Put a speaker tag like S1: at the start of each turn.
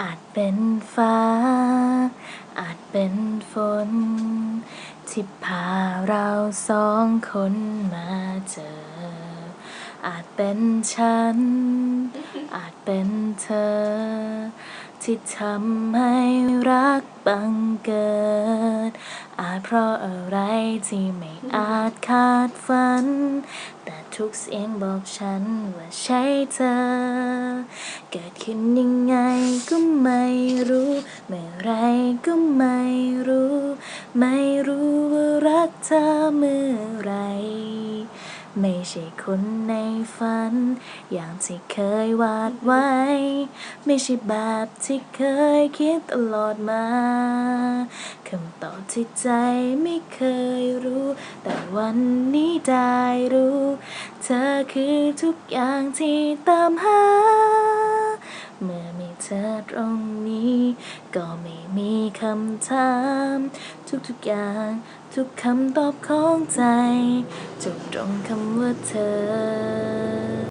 S1: อาจเป็นฟ้า อาจเป็นฝน ที่พาเราสองคนมาเจอ อาจเป็นฉัน อาจเป็นเธอ ที่ทำให้รักบังเกิด อาจเพราะอะไรที่ไม่อาจคาดฝัน แต่ ทุกเสียงบอกฉันว่าใช่เธอ เกิดขึ้นยังไงก็ไม่รู้ เมื่อไรก็ไม่รู้ ไม่รู้ว่ารักเธอเมื่อไร ไม่ใช่คนในฝัน อย่างที่เคยวาดไว้ ไม่ใช่แบบที่เคยคิดตลอดมาคำตอบที่ใจไม่เคยรู้แต่ วันนี้ได้รู้ เธอคือทุกอย่างที่ตามหา เมื่อมีเธอตรงนี้ ก็ไม่มีคำถาม ทุกๆอย่าง ทุกคำตอบของใจ จบตรงคำว่าเธอ